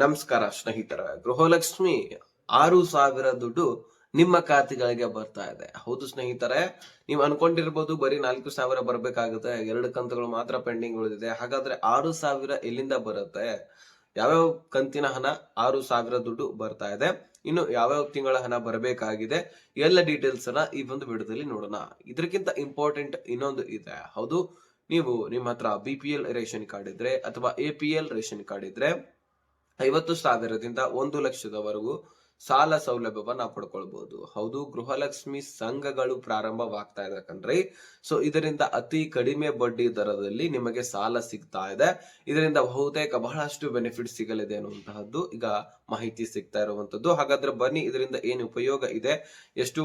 ನಮಸ್ಕಾರ ಸ್ನೇಹಿತರ, ಗೃಹಲಕ್ಷ್ಮಿ ಆರು ಸಾವಿರ ದುಡ್ಡು ನಿಮ್ಮ ಖಾತೆಗಳಿಗೆ ಬರ್ತಾ ಇದೆ. ಹೌದು ಸ್ನೇಹಿತರೆ, ನೀವು ಅನ್ಕೊಂಡಿರ್ಬೋದು ಬರೀ ನಾಲ್ಕು ಸಾವಿರ ಬರ್ಬೇಕಾಗುತ್ತೆ. ಎರಡು ಕಂತುಗಳು ಮಾತ್ರ ಪೆಂಡಿಂಗ್ ಉಳಿದಿದೆ. ಹಾಗಾದ್ರೆ ಆರು ಸಾವಿರ ಎಲ್ಲಿಂದ ಬರುತ್ತೆ? ಯಾವ್ಯಾವ ಕಂತಿನ ಹಣ ಆರು ಸಾವಿರ ದುಡ್ಡು ಬರ್ತಾ ಇದೆ? ಇನ್ನು ಯಾವ್ಯಾವ ತಿಂಗಳ ಹಣ ಬರಬೇಕಾಗಿದೆ? ಎಲ್ಲ ಡೀಟೇಲ್ಸ್ ಅನ್ನ ಈ ಒಂದು ವಿಡಿಯೋದಲ್ಲಿ ನೋಡೋಣ. ಇದಕ್ಕಿಂತ ಇಂಪಾರ್ಟೆಂಟ್ ಇನ್ನೊಂದು ಇದೆ. ಹೌದು, ನೀವು ನಿಮ್ಮ ಹತ್ರ ಬಿ ರೇಷನ್ ಕಾರ್ಡ್ ಇದ್ರೆ ಅಥವಾ A P L ration card ಇದ್ರೆ ಐವತ್ತು ಸಾವಿರದಿಂದ ಒಂದು ಲಕ್ಷದವರೆಗೂ ಸಾಲ ಸೌಲಭ್ಯವನ್ನ ಪಡ್ಕೊಳ್ಬಹುದು ಹೌದು, ಗೃಹಲಕ್ಷ್ಮಿ ಸಂಘಗಳು ಪ್ರಾರಂಭವಾಗ್ತಾ ಇದೆ ಕಣ್ರಿ. ಸೊ ಇದರಿಂದ ಅತಿ ಕಡಿಮೆ ಬಡ್ಡಿ ದರದಲ್ಲಿ ನಿಮಗೆ ಸಾಲ ಸಿಗ್ತಾ ಇದೆ. ಇದರಿಂದ ಬಹುತೇಕ ಬಹಳಷ್ಟು ಬೆನಿಫಿಟ್ ಸಿಗಲಿದೆ ಅನ್ನುವಂತಹದ್ದು ಈಗ ಮಾಹಿತಿ ಸಿಗ್ತಾ ಇರುವಂತದ್ದು. ಹಾಗಾದ್ರೆ ಬನ್ನಿ, ಇದರಿಂದ ಏನು ಉಪಯೋಗ ಇದೆ? ಎಷ್ಟು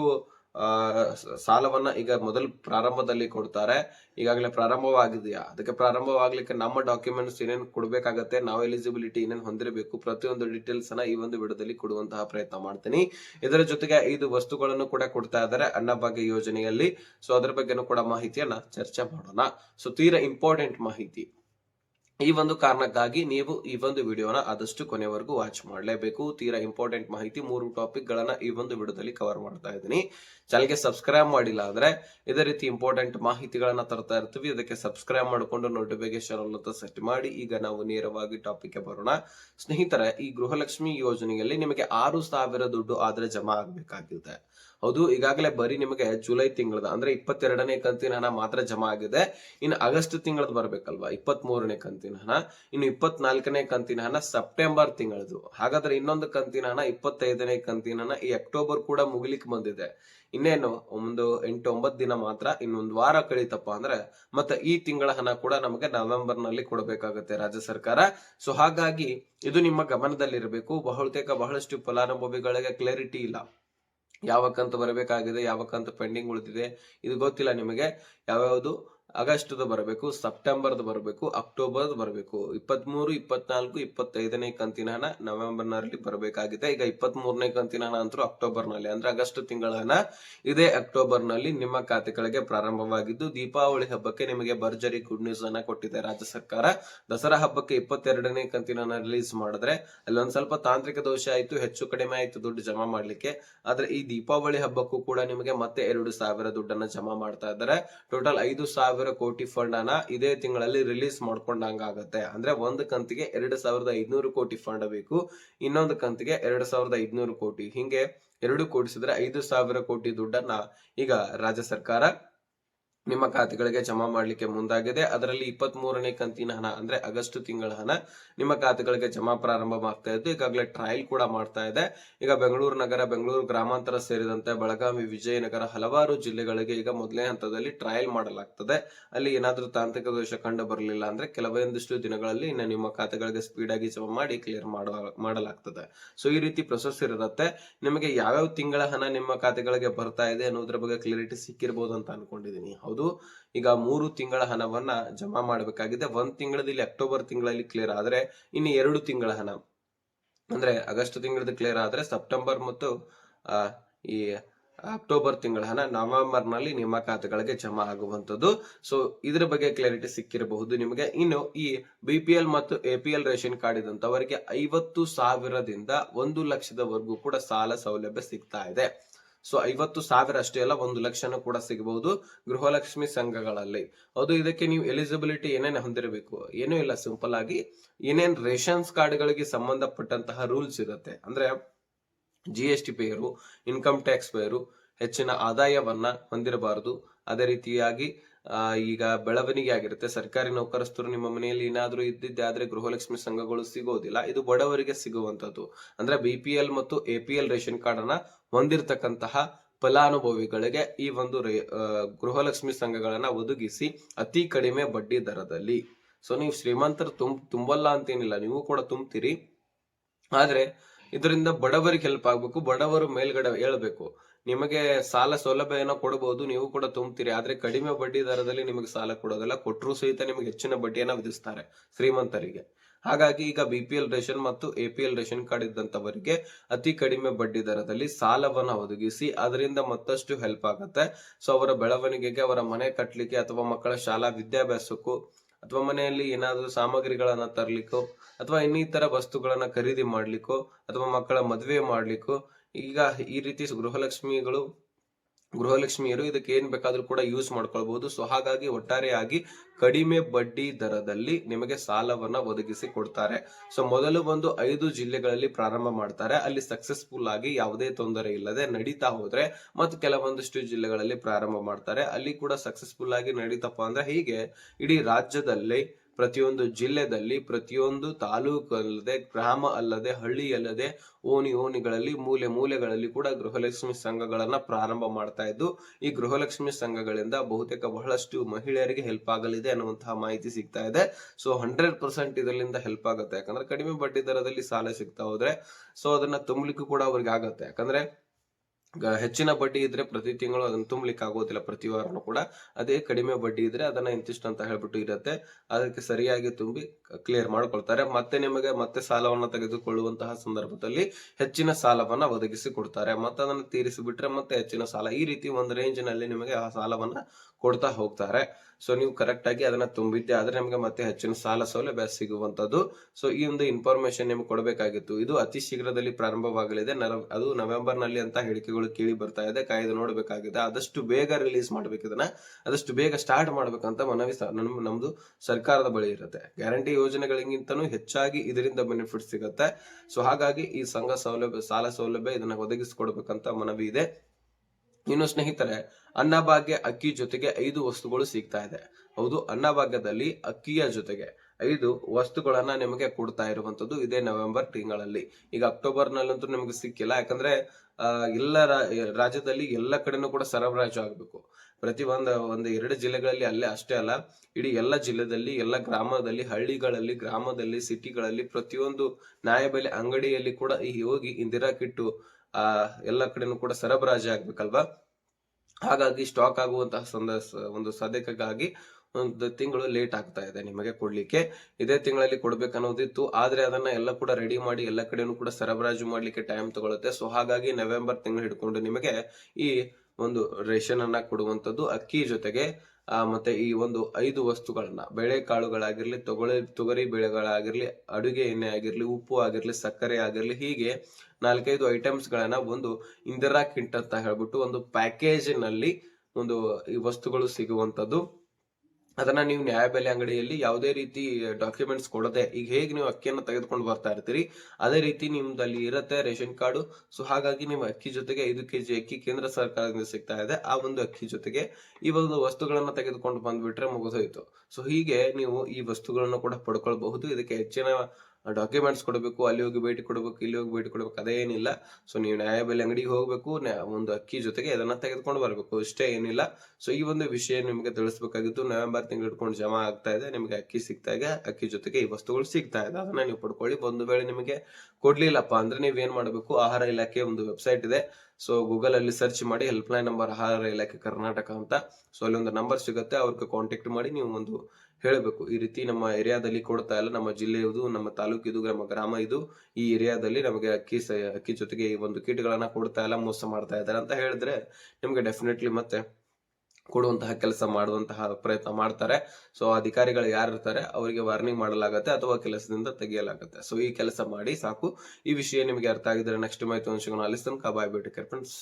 ಸಾಲವನ್ನ ಈಗ ಮೊದಲು ಪ್ರಾರಂಭದಲ್ಲಿ ಕೊಡ್ತಾರೆ. ಈಗಾಗಲೇ ಪ್ರಾರಂಭವಾಗಿದೆಯಾ? ಅದಕ್ಕೆ ಪ್ರಾರಂಭವಾಗ್ಲಿಕ್ಕೆ ನಮ್ಮ ಡಾಕ್ಯುಮೆಂಟ್ಸ್ ಏನೇನು ಕೊಡ್ಬೇಕಾಗತ್ತೆ, ನಾವು ಎಲಿಜಿಬಿಲಿಟಿ ಏನೇನು ಹೊಂದಿರಬೇಕು, ಪ್ರತಿಯೊಂದು ಡೀಟೇಲ್ಸ್ ಅನ್ನ ಈ ಒಂದು ವಿಡಿಯೋದಲ್ಲಿ ಕೊಡುವಂತಹ ಪ್ರಯತ್ನ ಮಾಡ್ತೀನಿ. ಇದರ ಜೊತೆಗೆ ಐದು ವಸ್ತುಗಳನ್ನು ಕೂಡ ಕೊಡ್ತಾ ಇದ್ದಾರೆ ಅನ್ನಭಾಗ್ಯ ಯೋಜನೆಯಲ್ಲಿ. ಸೊ ಅದರ ಬಗ್ಗೆನೂ ಕೂಡ ಮಾಹಿತಿಯನ್ನ ಚರ್ಚೆ ಮಾಡೋಣ. ಸೊ ತೀರಾ ಇಂಪಾರ್ಟೆಂಟ್ ಮಾಹಿತಿ. ಈ ಒಂದು ಕಾರಣಕ್ಕಾಗಿ ನೀವು ಈ ಒಂದು ವಿಡಿಯೋನ ಆದಷ್ಟು ಕೊನೆವರೆಗೂ ವಾಚ್ ಮಾಡಲೇಬೇಕು. ತೀರಾ ಇಂಪಾರ್ಟೆಂಟ್ ಮಾಹಿತಿ ಮೂರು ಟಾಪಿಕ್ ಗಳನ್ನ ಈ ಒಂದು ವಿಡಿಯೋದಲ್ಲಿ ಕವರ್ ಮಾಡ್ತಾ ಇದ್ದೀನಿ. ಚಾನಲ್ಗೆ ಸಬ್ಸ್ಕ್ರೈಬ್ ಮಾಡಿಲ್ಲ ಅಂದ್ರೆ ಇದೇ ರೀತಿ ಇಂಪಾರ್ಟೆಂಟ್ ಮಾಹಿತಿಗಳನ್ನ ತರ್ತಾ ಇರ್ತೀವಿ. ಅದಕ್ಕೆ ಸಬ್ಸ್ಕ್ರೈಬ್ ಮಾಡಿಕೊಂಡು ನೋಟಿಫಿಕೇಶನ್ ಅಂತ ಸೆಟ್ ಮಾಡಿ ಈಗ ನಾವು ನೇರವಾಗಿ ಟಾಪಿಕ್ಗೆ ಬರೋಣ. ಸ್ನೇಹಿತರೆ, ಈ ಗೃಹಲಕ್ಷ್ಮಿ ಯೋಜನೆಯಲ್ಲಿ ನಿಮಗೆ ಆರು ಸಾವಿರ ದುಡ್ಡು ಆದ್ರೆ ಜಮಾ ಆಗ್ಬೇಕಾಗಿದೆ. ಹೌದು, ಈಗಾಗಲೇ ಬರೀ ನಿಮಗೆ ಜುಲೈ ತಿಂಗಳದ, ಅಂದ್ರೆ ಇಪ್ಪತ್ತೆರಡನೇ ಕಂತಿನ ಹಣ ಮಾತ್ರ ಜಮಾ ಆಗಿದೆ. ಇನ್ನು ಆಗಸ್ಟ್ ತಿಂಗಳದ್ ಬರ್ಬೇಕಲ್ವಾ? ಇಪ್ಪತ್ತ್ ಮೂರನೇ ಕಂತಿನ ಹಣ ಇನ್ನು ಇಪ್ಪತ್ನಾಲ್ಕನೇ ಕಂತಿನ ಹಣ ಸೆಪ್ಟೆಂಬರ್ ತಿಂಗಳದು. ಹಾಗಾದ್ರೆ ಇನ್ನೊಂದು ಕಂತಿನ ಹಣ ಇಪ್ಪತ್ತೈದನೇ ಕಂತಿನ ಹಣ ಈ ಅಕ್ಟೋಬರ್ ಕೂಡ ಮುಗಿಲಿಕ್ಕೆ ಬಂದಿದೆ. ಇನ್ನೇನು, ಒಂದು ಎಂಟು ಒಂಬತ್ತು ದಿನ ಮಾತ್ರ, ಇನ್ನೊಂದು ವಾರ ಕಳೀತಪ್ಪ ಅಂದ್ರೆ, ಮತ್ತೆ ಈ ತಿಂಗಳ ಹಣ ಕೂಡ ನಮಗೆ ನವೆಂಬರ್ನಲ್ಲಿ ಕೊಡಬೇಕಾಗುತ್ತೆ ರಾಜ್ಯ ಸರ್ಕಾರ. ಸೊ, ಹಾಗಾಗಿ ಇದು ನಿಮ್ಮ ಗಮನದಲ್ಲಿರಬೇಕು. ಬಹುತೇಕ ಬಹಳಷ್ಟು ಫಲಾನುಭವಿಗಳಿಗೆ ಕ್ಲಾರಿಟಿ ಇಲ್ಲ. ಯಾವ ಕಂತು ಬರಬೇಕಾಗಿದೆ ಯಾವ ಕಂತು ಪೆಂಡಿಂಗ್ ಉಳಿದಿದೆ ಇದು ಗೊತ್ತಿಲ್ಲ ನಿಮಗೆ. ಯಾವ್ಯಾವುದು? ಆಗಸ್ಟ್ದು ಬರಬೇಕು, ಸೆಪ್ಟೆಂಬರ್ದು ಬರಬೇಕು, ಅಕ್ಟೋಬರ್ದು ಬರಬೇಕು. ಇಪ್ಪತ್ಮೂರು, ಇಪ್ಪತ್ನಾಲ್ಕು, ಇಪ್ಪತ್ತೈದನೇ ಕಂತಿನ ಹಣ ನವೆಂಬರ್ನಲ್ಲಿ ಬರಬೇಕಾಗಿದೆ. ಈಗ ಇಪ್ಪತ್ತ್ ಮೂರನೇ ಕಂತಿನ ಹಣ ಅಂತೂ ಅಕ್ಟೋಬರ್ನಲ್ಲಿ ಅಂದ್ರೆ ಆಗಸ್ಟ್ ತಿಂಗಳ ಹಣ ಇದೇ ಅಕ್ಟೋಬರ್ನಲ್ಲಿ ನಿಮ್ಮ ಖಾತೆಗಳಿಗೆ ಪ್ರಾರಂಭವಾಗಿದ್ದು, ದೀಪಾವಳಿ ಹಬ್ಬಕ್ಕೆ ನಿಮಗೆ ಭರ್ಜರಿ ಗುಡ್ ನ್ಯೂಸ್ ಅನ್ನ ಕೊಟ್ಟಿದೆ ರಾಜ್ಯ ಸರ್ಕಾರ. ದಸರಾ ಹಬ್ಬಕ್ಕೆ ಇಪ್ಪತ್ತೆರಡನೇ ಕಂತಿನ ಹಣ ರಿಲೀಸ್ ಮಾಡಿದ್ರೆ, ಅಲ್ಲೊಂದ್ ಸ್ವಲ್ಪ ತಾಂತ್ರಿಕ ದೋಷ ಆಯ್ತು, ಹೆಚ್ಚು ಕಡಿಮೆ ಆಯ್ತು ದುಡ್ಡು ಜಮಾ ಮಾಡ್ಲಿಕ್ಕೆ. ಆದ್ರೆ ಈ ದೀಪಾವಳಿ ಹಬ್ಬಕ್ಕೂ ಕೂಡ ನಿಮಗೆ ಮತ್ತೆ ಎರಡು ಸಾವಿರ ದುಡ್ಡನ್ನ ಜಮಾ ಮಾಡ್ತಾ ಇದ್ದಾರೆ. ಟೋಟಲ್ ಐದು ಸಾವಿರ ಕೋಟಿ ಫಂಡ್ ಅನ್ನ ಇದೇ ತಿಂಗಳಲ್ಲಿ ರಿಲೀಸ್ ಮಾಡ್ಕೊಂಡಂಗಾಗತ್ತೆ ಅಂದ್ರೆ ಒಂದ್ ಕಂತಿಗೆ ಎರಡು ಸಾವಿರದ ಐದ್ನೂರು ಕೋಟಿ ಫಂಡ್ ಬೇಕು. ಇನ್ನೊಂದು ಕಂತಿಗೆ ಎರಡು ಸಾವಿರದ ಐದ್ನೂರು ಕೋಟಿ. ಹಿಂಗೆ ಎರಡು ಕೂಡಿಸಿದ್ರೆ ಐದು ಸಾವಿರ ಕೋಟಿ ದುಡ್ಡನ್ನ ಈಗ ರಾಜ್ಯ ಸರ್ಕಾರ ನಿಮ್ಮ ಖಾತೆಗಳಿಗೆ ಜಮಾ ಮಾಡಲಿಕ್ಕೆ ಮುಂದಾಗಿದೆ. ಅದರಲ್ಲಿ ಇಪ್ಪತ್ತ್ ಮೂರನೇ ಕಂತಿನ ಹಣ ಅಂದ್ರೆ ಆಗಸ್ಟ್ ತಿಂಗಳ ಹಣ ನಿಮ್ಮ ಖಾತೆಗಳಿಗೆ ಜಮಾ ಪ್ರಾರಂಭ ಮಾಡ್ತಾ ಇದ್ದು, ಈಗಾಗಲೇ ಟ್ರಯಲ್ ಕೂಡ ಮಾಡ್ತಾ ಇದೆ. ಈಗ ಬೆಂಗಳೂರು ನಗರ, ಬೆಂಗಳೂರು ಗ್ರಾಮಾಂತರ ಸೇರಿದಂತೆ ಬೆಳಗಾವಿ, ವಿಜಯನಗರ ಹಲವಾರು ಜಿಲ್ಲೆಗಳಿಗೆ ಈಗ ಮೊದಲನೇ ಹಂತದಲ್ಲಿ ಟ್ರಯಲ್ ಮಾಡಲಾಗ್ತದೆ. ಅಲ್ಲಿ ಏನಾದರೂ ತಾಂತ್ರಿಕ ದೋಷ ಕಂಡು ಬರಲಿಲ್ಲ ಅಂದ್ರೆ ಕೆಲವೊಂದಿಷ್ಟು ದಿನಗಳಲ್ಲಿ ಇನ್ನು ನಿಮ್ಮ ಖಾತೆಗಳಿಗೆ ಸ್ಪೀಡ್ ಆಗಿ ಜಮಾ ಮಾಡಿ ಕ್ಲಿಯರ್ ಮಾಡಲಾಗ್ತದೆ. ಸೊ, ಈ ರೀತಿ ಪ್ರೊಸೆಸ್ ಇರುತ್ತೆ. ನಿಮಗೆ ಯಾವ್ಯಾವ ತಿಂಗಳ ಹಣ ನಿಮ್ಮ ಖಾತೆಗಳಿಗೆ ಬರ್ತಾ ಇದೆ ಅನ್ನೋದ್ರ ಬಗ್ಗೆ ಕ್ಲಿಯರಿಟಿ ಸಿಕ್ಕಿರ್ಬೋದು ಅಂತ ಅನ್ಕೊಂಡಿದೀನಿ ಹೌದು. ಈಗ ಮೂರು ತಿಂಗಳ ಹಣವನ್ನ ಜಮಾ ಮಾಡಬೇಕಾಗಿದೆ. ಒಂದ್ ತಿಂಗಳಲ್ಲಿ ಅಕ್ಟೋಬರ್ ತಿಂಗಳಲ್ಲಿ ಕ್ಲಿಯರ್ ಆದ್ರೆ ಇನ್ನು ಎರಡು ತಿಂಗಳ ಹಣ. ಅಂದ್ರೆ ಆಗಸ್ಟ್ ತಿಂಗಳದ ಕ್ಲಿಯರ್ ಆದ್ರೆ ಸೆಪ್ಟೆಂಬರ್ ಮತ್ತು ಈ ಅಕ್ಟೋಬರ್ ತಿಂಗಳ ಹಣ ನವೆಂಬರ್ನಲ್ಲಿ ನಿಮ್ಮ ಖಾತೆಗಳಿಗೆ ಜಮಾ ಆಗುವಂತದ್ದು ಸೊ ಇದ್ರ ಬಗ್ಗೆ ಕ್ಲಾರಿಟಿ ಸಿಕ್ಕಿರಬಹುದು ನಿಮಗೆ. ಇನ್ನು ಈ ಬಿ ಪಿ ಎಲ್ ಮತ್ತು A P L ration card ಇದಂತವರಿಗೆ ಐವತ್ತು ಸಾವಿರದಿಂದ ಒಂದು ಲಕ್ಷದವರೆಗೂ ಕೂಡ ಸಾಲ ಸೌಲಭ್ಯ ಸಿಗ್ತಾ ಇದೆ. ಸೊ ಐವತ್ತು ಸಾವಿರ ಅಷ್ಟೇ ಅಲ್ಲ, ಒಂದು ಲಕ್ಷನೂ ಕೂಡ ಸಿಗಬಹುದು ಗೃಹಲಕ್ಷ್ಮಿ ಸಂಘಗಳಲ್ಲಿ. ಅದು ಇದಕ್ಕೆ ನೀವು ಎಲಿಜಿಬಿಲಿಟಿ ಏನೇನು ಹೊಂದಿರಬೇಕು? ಏನೂ ಇಲ್ಲ ಸಿಂಪಲ್ ಆಗಿ ಏನೇನ್ ರೇಷನ್ಸ್ ಕಾರ್ಡ್ಗಳಿಗೆ ಸಂಬಂಧಪಟ್ಟಂತಹ ರೂಲ್ಸ್ ಇರುತ್ತೆ. ಅಂದ್ರೆ G S T payer income tax payer ಹೆಚ್ಚಿನ ಆದಾಯವನ್ನ ಹೊಂದಿರಬಾರದು. ಅದೇ ರೀತಿಯಾಗಿ ಈಗ ಬೆಳವಣಿಗೆ ಆಗಿರುತ್ತೆ. ಸರ್ಕಾರಿ ನೌಕರಸ್ಥರು ನಿಮ್ಮ ಮನೆಯಲ್ಲಿ ಏನಾದರೂ ಇದ್ದಿದ್ದೆ ಆದ್ರೆ ಗೃಹಲಕ್ಷ್ಮಿ ಸಂಘಗಳು ಸಿಗೋದಿಲ್ಲ. ಇದು ಬಡವರಿಗೆ ಸಿಗುವಂತದ್ದು ಅಂದ್ರೆ ಬಿ ಪಿ ಎಲ್ ಮತ್ತು A P L ration card ಅನ್ನ ಹೊಂದಿರತಕ್ಕಂತಹ ಫಲಾನುಭವಿಗಳಿಗೆ ಈ ಒಂದು ಗೃಹಲಕ್ಷ್ಮಿ ಸಂಘಗಳನ್ನ ಒದಗಿಸಿ ಅತಿ ಕಡಿಮೆ ಬಡ್ಡಿ ದರದಲ್ಲಿ. ಸೊ ನೀವು ಶ್ರೀಮಂತರು ತುಂಬ, ತುಂಬಲ್ಲ ಅಂತೇನಿಲ್ಲ. ನೀವು ಕೂಡ ತುಂಬ್ತೀರಿ. ಆದ್ರೆ, ಇದರಿಂದ ಬಡವರಿಗೆ ಹೆಲ್ಪ್ ಆಗ್ಬೇಕು. ಬಡವರು ಮೇಲ್ಗಡೆ ಹೇಳ್ಬೇಕು. ನಿಮಗೆ ಸಾಲ ಸೌಲಭ್ಯ ಏನೋ ಕೊಡಬಹುದು, ನೀವು ಕೂಡ ತುಂಬುತ್ತೀರಿ ಆದ್ರೆ ಕಡಿಮೆ ಬಡ್ಡಿ ದರದಲ್ಲಿ ನಿಮಗೆ ಸಾಲ ಕೊಡೋದಿಲ್ಲ. ಕೊಟ್ಟರು ಸಹಿತ ನಿಮಗೆ ಹೆಚ್ಚಿನ ಬಡ್ಡಿಯನ್ನ ವಿಧಿಸ್ತಾರೆ ಶ್ರೀಮಂತರಿಗೆ. ಹಾಗಾಗಿ ಈಗ ಬಿ ಪಿ ಎಲ್ ರೇಷನ್ ಮತ್ತು A P L ration card ಇದ್ದಂತವರಿಗೆ ಅತಿ ಕಡಿಮೆ ಬಡ್ಡಿ ದರದಲ್ಲಿ ಸಾಲವನ್ನ ಒದಗಿಸಿ ಅದರಿಂದ ಮತ್ತಷ್ಟು ಹೆಲ್ಪ್ ಆಗುತ್ತೆ. ಸೊ ಅವರ ಬೆಳವಣಿಗೆಗೆ, ಅವರ ಮನೆ ಕಟ್ಟಲಿಕ್ಕೆ ಅಥವಾ ಮಕ್ಕಳ ಶಾಲಾ ವಿದ್ಯಾಭ್ಯಾಸಕ್ಕೂ ಅಥವಾ ಮನೆಯಲ್ಲಿ ಏನಾದರೂ ಸಾಮಗ್ರಿಗಳನ್ನ ತರಲಿಕ್ಕೋ ಅಥವಾ ಇನ್ನಿತರ ವಸ್ತುಗಳನ್ನ ಖರೀದಿ ಮಾಡ್ಲಿಕ್ಕೋ ಅಥವಾ ಮಕ್ಕಳ ಮದುವೆ ಮಾಡ್ಲಿಕ್ಕೋ ಈಗ ಈ ರೀತಿ ಗೃಹಲಕ್ಷ್ಮಿಗಳು, ಗೃಹಲಕ್ಷ್ಮಿಯರು ಇದಕ್ಕೆ ಏನ್ ಬೇಕಾದ್ರೂ ಕೂಡ ಯೂಸ್ ಮಾಡ್ಕೊಳ್ಬಹುದು ಸೊ ಹಾಗಾಗಿ ಒಟ್ಟಾರೆಯಾಗಿ ಕಡಿಮೆ ಬಡ್ಡಿ ದರದಲ್ಲಿ ನಿಮಗೆ ಸಾಲವನ್ನ ಒದಗಿಸಿ ಕೊಡ್ತಾರೆ. ಸೊ ಮೊದಲು ಒಂದು ಐದು ಜಿಲ್ಲೆಗಳಲ್ಲಿ ಪ್ರಾರಂಭ ಮಾಡ್ತಾರೆ. ಅಲ್ಲಿ ಸಕ್ಸಸ್ಫುಲ್ ಆಗಿ ಯಾವುದೇ ತೊಂದರೆ ಇಲ್ಲದೆ ನಡೀತಾ ಹೋದ್ರೆ ಮತ್ತು ಕೆಲವೊಂದಿಷ್ಟು ಜಿಲ್ಲೆಗಳಲ್ಲಿ ಪ್ರಾರಂಭ ಮಾಡ್ತಾರೆ. ಅಲ್ಲಿ ಕೂಡ ಸಕ್ಸಸ್ಫುಲ್ ಆಗಿ ನಡೀತಪ್ಪ ಅಂದ್ರೆ ಹೀಗೆ ಇಡೀ ರಾಜ್ಯದಲ್ಲಿ ಪ್ರತಿಯೊಂದು ಜಿಲ್ಲೆದಲ್ಲಿ ಪ್ರತಿಯೊಂದು ತಾಲೂಕು ಅಲ್ಲದೆ ಗ್ರಾಮ ಅಲ್ಲದೆ ಹಳ್ಳಿ ಅಲ್ಲದೆ ಓಣಿ ಓಣಿಗಳಲ್ಲಿ ಮೂಲೆ ಮೂಲೆಗಳಲ್ಲಿ ಕೂಡ ಗೃಹಲಕ್ಷ್ಮಿ ಸಂಘಗಳನ್ನ ಪ್ರಾರಂಭ ಮಾಡ್ತಾ ಇದ್ದು, ಈ ಗೃಹಲಕ್ಷ್ಮಿ ಸಂಘಗಳಿಂದ ಬಹುತೇಕ ಬಹಳಷ್ಟು ಮಹಿಳೆಯರಿಗೆ ಹೆಲ್ಪ್ ಆಗಲಿದೆ ಅನ್ನುವಂತಹ ಮಾಹಿತಿ ಸಿಗ್ತಾ ಇದೆ. ಸೊ ಹಂಡ್ರೆಡ್ ಪರ್ಸೆಂಟ್ ಇದರಿಂದ ಹೆಲ್ಪ್ ಆಗುತ್ತೆ. ಯಾಕಂದ್ರೆ ಕಡಿಮೆ ಬಡ್ಡಿ ದರದಲ್ಲಿ ಸಾಲ ಸಿಗ್ತಾ ಹೋದ್ರೆ ಸೊ ಅದನ್ನ ತುಂಬಲಿಕ್ಕೂ ಕೂಡ ಅವ್ರಿಗೆ ಆಗುತ್ತೆ. ಯಾಕಂದ್ರೆ ಹೆಚ್ಚಿನ ಬಡ್ಡಿ ಇದ್ರೆ ಪ್ರತಿ ತಿಂಗಳು ಅದನ್ನ ತುಂಬಲಿಕ್ಕೆ ಆಗೋದಿಲ್ಲ, ಪ್ರತಿ ವಾರನೂ ಕೂಡ ಅದೇ ಕಡಿಮೆ ಬಡ್ಡಿ ಇದ್ರೆ ಅದನ್ನ ಇಂತಿಷ್ಟು ಅಂತ ಹೇಳ್ಬಿಟ್ಟು ಇರುತ್ತೆ. ಅದಕ್ಕೆ ಸರಿಯಾಗಿ ತುಂಬಿ ಕ್ಲಿಯರ್ ಮಾಡ್ಕೊಳ್ತಾರೆ. ಮತ್ತೆ ನಿಮಗೆ ಮತ್ತೆ ಸಾಲವನ್ನ ತೆಗೆದುಕೊಳ್ಳುವಂತಹ ಸಂದರ್ಭದಲ್ಲಿ ಹೆಚ್ಚಿನ ಸಾಲವನ್ನ ಒದಗಿಸಿ ಕೊಡ್ತಾರೆ. ಮತ್ತೆ ಅದನ್ನ ತೀರಿಸಿ ಬಿಟ್ರೆ ಮತ್ತೆ ಹೆಚ್ಚಿನ ಸಾಲ. ಈ ರೀತಿ ಒಂದು ರೇಂಜ್ನಲ್ಲಿ ನಿಮಗೆ ಆ ಸಾಲವನ್ನ ಕೊಡ್ತಾ ಹೋಗ್ತಾರೆ. ಸೊ ನೀವು ಕರೆಕ್ಟ್ ಆಗಿ ಅದನ್ನ ತುಂಬಿದ್ದೆ ಆದ್ರೆ ನಿಮಗೆ ಮತ್ತೆ ಹೆಚ್ಚಿನ ಸಾಲ ಸೌಲಭ್ಯ ಸಿಗುವಂತದ್ದು. ಸೊ ಈ ಒಂದು ಇನ್ಫಾರ್ಮೇಶನ್ ನಿಮ್ಗೆ ಕೊಡಬೇಕಾಗಿತ್ತು. ಇದು ಅತಿ ಶೀಘ್ರದಲ್ಲಿ ಪ್ರಾರಂಭವಾಗಲಿದೆ. ಅದು ನವೆಂಬರ್ನಲ್ಲಿ ಅಂತ ಹೇಳಿಕೆಗಳು ಕೇಳಿ ಬರ್ತಾ ಇದೆ, ಕಾಯ್ದೆ ನೋಡಬೇಕಾಗಿದೆ. ಆದಷ್ಟು ಬೇಗ ರಿಲೀಸ್ ಮಾಡ್ಬೇಕು ಇದನ್ನ. ಆದಷ್ಟು ಬೇಗ ಸ್ಟಾರ್ಟ್ ಮಾಡ್ಬೇಕಂತ ಮನವಿ ನಮ್ದು ಸರ್ಕಾರದ ಬಳಿ ಇರುತ್ತೆ. ಗ್ಯಾರಂಟಿ ಯೋಜನೆಗಳಿಗಿಂತನೂ ಹೆಚ್ಚಾಗಿ ಇದರಿಂದ ಬೆನಿಫಿಟ್ ಸಿಗುತ್ತೆ. ಸೊ ಹಾಗಾಗಿ ಈ ಸಂಘ ಸೌಲಭ್ಯ, ಸಾಲ ಸೌಲಭ್ಯ ಇದನ್ನ ಒದಗಿಸಿಕೊಡ್ಬೇಕಂತ ಮನವಿ ಇದೆ. ಇನ್ನು ಸ್ನೇಹಿತರೆ, ಅನ್ನಭಾಗ್ಯ ಅಕ್ಕಿ ಜೊತೆಗೆ ಐದು ವಸ್ತುಗಳು ಸಿಗ್ತಾ ಇದೆ. ಹೌದು, ಅನ್ನಭಾಗ್ಯದಲ್ಲಿ ಅಕ್ಕಿಯ ಜೊತೆಗೆ ಐದು ವಸ್ತುಗಳನ್ನ ನಿಮಗೆ ಕೊಡ್ತಾ ಇರುವಂತದ್ದು ಇದೇ ನವೆಂಬರ್ ತಿಂಗಳಲ್ಲಿ. ಈಗ ಅಕ್ಟೋಬರ್ ನಲ್ಲಂತೂ ನಿಮಗೆ ಸಿಕ್ಕಿಲ್ಲ. ಯಾಕಂದ್ರೆ ಎಲ್ಲ ರಾಜ್ಯದಲ್ಲಿ ಎಲ್ಲ ಕಡೆನೂ ಕೂಡ ಸರಬರಾಜು ಆಗಬೇಕು. ಪ್ರತಿ ಒಂದು ಒಂದು ಎರಡು ಜಿಲ್ಲೆಗಳಲ್ಲಿ ಅಲ್ಲೇ ಅಷ್ಟೇ ಅಲ್ಲ, ಇಡೀ ಎಲ್ಲ ಜಿಲ್ಲೆದಲ್ಲಿ, ಎಲ್ಲ ಗ್ರಾಮದಲ್ಲಿ, ಹಳ್ಳಿಗಳಲ್ಲಿ, ಗ್ರಾಮದಲ್ಲಿ, ಸಿಟಿಗಳಲ್ಲಿ ಪ್ರತಿಯೊಂದು ನ್ಯಾಯಬೆಲೆ ಅಂಗಡಿಯಲ್ಲಿ ಕೂಡ ಈ ಹೋಗಿ ಇಂದಿರಾ ಕಿಟ್ಟು, ಆ, ಎಲ್ಲ ಕಡೆನೂ ಕೂಡ ಸರಬರಾಜು ಆಗ್ಬೇಕಲ್ವಾ? ಹಾಗಾಗಿ ಸ್ಟಾಕ್ ಆಗುವಂತಹ ಸಂದ ಒಂದು ಸಾಧ್ಯತೆಗಾಗಿ ಒಂದು ತಿಂಗಳು ಲೇಟ್ ಆಗ್ತಾ ಇದೆ ನಿಮಗೆ ಕೊಡ್ಲಿಕ್ಕೆ. ಇದೇ ತಿಂಗಳಲ್ಲಿ ಕೊಡ್ಬೇಕನ್ನೋದಿತ್ತು. ಆದ್ರೆ ಅದನ್ನ ಎಲ್ಲ ಕೂಡ ರೆಡಿ ಮಾಡಿ ಎಲ್ಲ ಕಡೆನೂ ಕೂಡ ಸರಬರಾಜು ಮಾಡ್ಲಿಕ್ಕೆ ಟೈಮ್ ತಗೊಳುತ್ತೆ. ಸೊ ಹಾಗಾಗಿ ನವೆಂಬರ್ ತಿಂಗಳು ಹಿಡ್ಕೊಂಡು ನಿಮಗೆ ಈ ಒಂದು ರೇಷನ್ ಅನ್ನ ಕೊಡುವಂತದ್ದು ಅಕ್ಕಿ ಜೊತೆಗೆ ಮತ್ತೆ ಈ ಒಂದು ಐದು ವಸ್ತುಗಳನ್ನ, ಬೇಳೆಕಾಳುಗಳಾಗಿರ್ಲಿ ತೊಗರಿ ತೊಗರಿ ಬೆಳೆಗಳಾಗಿರ್ಲಿ, ಅಡುಗೆ ಎಣ್ಣೆ ಆಗಿರ್ಲಿ, ಉಪ್ಪು ಆಗಿರ್ಲಿ, ಸಕ್ಕರೆ ಆಗಿರ್ಲಿ, ಹೀಗೆ ನಾಲ್ಕೈದು ಐಟಮ್ಸ್ ಗಳನ್ನ ಒಂದು ಇಂದಿರಾ ಕಿಂಟ್ ಅಂತ ಹೇಳ್ಬಿಟ್ಟು ಒಂದು ಪ್ಯಾಕೇಜ್ನಲ್ಲಿ ಒಂದು ಈ ವಸ್ತುಗಳು ಸಿಗುವಂತದ್ದು ಅದನ್ನ ನೀವು ನ್ಯಾಯಬೆಲೆ ಅಂಗಡಿಯಲ್ಲಿ ಯಾವುದೇ ರೀತಿ ಡಾಕ್ಯುಮೆಂಟ್ಸ್ ಕೊಡದೆ ಈಗ ಹೇಗೆ ನೀವು ಅಕ್ಕಿಯನ್ನು ತೆಗೆದುಕೊಂಡು ಬರ್ತಾ ಇರ್ತೀರಿ, ಅದೇ ರೀತಿ ನಿಮ್ದು ಅಲ್ಲಿ ಇರುತ್ತೆ ರೇಷನ್ ಕಾರ್ಡು. ಸೊ ಹಾಗಾಗಿ ನಿಮ್ಮ ಅಕ್ಕಿ ಜೊತೆಗೆ ಐದು ಕೆಜಿ ಅಕ್ಕಿ ಕೇಂದ್ರ ಸರ್ಕಾರದಿಂದ ಸಿಗ್ತಾ ಇದೆ. ಆ ಒಂದು ಅಕ್ಕಿ ಜೊತೆಗೆ ಈ ಒಂದು ವಸ್ತುಗಳನ್ನ ತೆಗೆದುಕೊಂಡು ಬಂದ್ಬಿಟ್ರೆ ಮುಗಿದೋಯ್ತು. ಸೊ ಹೀಗೆ ನೀವು ಈ ವಸ್ತುಗಳನ್ನು ಕೂಡ ಪಡ್ಕೊಳ್ಬಹುದು. ಇದಕ್ಕೆ ಹೆಚ್ಚಿನ ಡಾಕ್ಯುಮೆಂಟ್ಸ್ ಕೊಡಬೇಕು, ಅಲ್ಲಿ ಹೋಗಿ ಭೇಟಿ ಕೊಡಬೇಕು, ಇಲ್ಲಿ ಹೋಗಿ ಭೇಟಿ ಕೊಡಬೇಕು ಅದೇನಿಲ್ಲ ಸೊ ನೀವು ನ್ಯಾಯಬೆಲೆ ಅಂಗಡಿಗೆ ಹೋಗಬೇಕು ಒಂದು ಅಕ್ಕಿ ಜೊತೆಗೆ ಇದನ್ನ ತೆಗೆದುಕೊಂಡು ಬರಬೇಕು. ಇಷ್ಟೇ ಏನಿಲ್ಲ. ಸೊ ಈ ಒಂದು ವಿಷಯ ನಿಮಗೆ ತಿಳಿಸಬೇಕಾಗಿತ್ತು. ನವೆಂಬರ್ ತಿಂಗಳು ಇಟ್ಕೊಂಡು ಜಮಾ ಆಗ್ತಾ ಇದೆ. ನಿಮಗೆ ಅಕ್ಕಿ ಸಿಗ್ತಾ ಇದೆ. ಅಕ್ಕಿ ಜೊತೆಗೆ ಈ ವಸ್ತುಗಳು ಸಿಗ್ತಾ ಇದೆ. ಅದನ್ನ ನೀವು ಪಡ್ಕೊಳ್ಳಿ. ಒಂದು ವೇಳೆ ನಿಮಗೆ ಕೊಡ್ಲಿಲ್ಲಪ್ಪ ಅಂದ್ರೆ ನೀವೇನ್ ಮಾಡಬೇಕು? ಆಹಾರ ಇಲಾಖೆ ಒಂದು ವೆಬ್ಸೈಟ್ ಇದೆ. ಸೊ ಗೂಗಲ್ ಅಲ್ಲಿ ಸರ್ಚ್ ಮಾಡಿ ಹೆಲ್ಪ್ ಲೈನ್ ನಂಬರ್ ಆಹಾರ ಇಲಾಖೆ ಕರ್ನಾಟಕ ಅಂತ. ಸೊ ಅಲ್ಲಿ ಒಂದು ನಂಬರ್ ಸಿಗುತ್ತೆ. ಅವ್ರಿಗೆ ಕಾಂಟ್ಯಾಕ್ಟ್ ಮಾಡಿ ನೀವು ಒಂದು ಹೇಳಬೇಕು. ಈ ರೀತಿ ನಮ್ಮ ಏರಿಯಾದಲ್ಲಿ ಕೊಡ್ತಾ ಇಲ್ಲ. ನಮ್ಮ ಜಿಲ್ಲೆ ಇದು ನಮ್ಮ ತಾಲೂಕು ಇದು ನಮ್ಮ ಗ್ರಾಮ ಇದು. ಈ ಏರಿಯಾದಲ್ಲಿ ನಮಗೆ ಅಕ್ಕಿ ಅಕ್ಕಿ ಜೊತೆಗೆ ಈ ಒಂದು ಕೀಟಗಳನ್ನ ಕೊಡ್ತಾ ಇಲ್ಲ, ಮೋಸ ಮಾಡ್ತಾ ಇದ್ದಾರೆ ಅಂತ ಹೇಳಿದ್ರೆ ನಿಮ್ಗೆ ಡೆಫಿನೆಟ್ಲಿ ಮತ್ತೆ ಕೊಡುವಂತಹ ಕೆಲಸ ಮಾಡುವಂತಹ ಪ್ರಯತ್ನ ಮಾಡ್ತಾರೆ. ಸೊ ಅಧಿಕಾರಿಗಳು ಯಾರು ಇರ್ತಾರೆ ಅವರಿಗೆ ವಾರ್ನಿಂಗ್ ಮಾಡಲಾಗತ್ತೆ ಅಥವಾ ಕೆಲಸದಿಂದ ತೆಗೆಯಲಾಗುತ್ತೆ. ಸೊ ಈ ಕೆಲಸ ಮಾಡಿ ಸಾಕು. ಈ ವಿಷಯ ನಿಮಗೆ ಅರ್ಥ ಆಗಿದ್ರೆ ನೆಕ್ಸ್ಟ್ ಸಿಗೋಣ. ಅಲ್ಲಿ ಕಬಾಯ್ ಬಾಯ್ ಬಿಟ್ಟು ಫ್ರೆಂಡ್ಸ್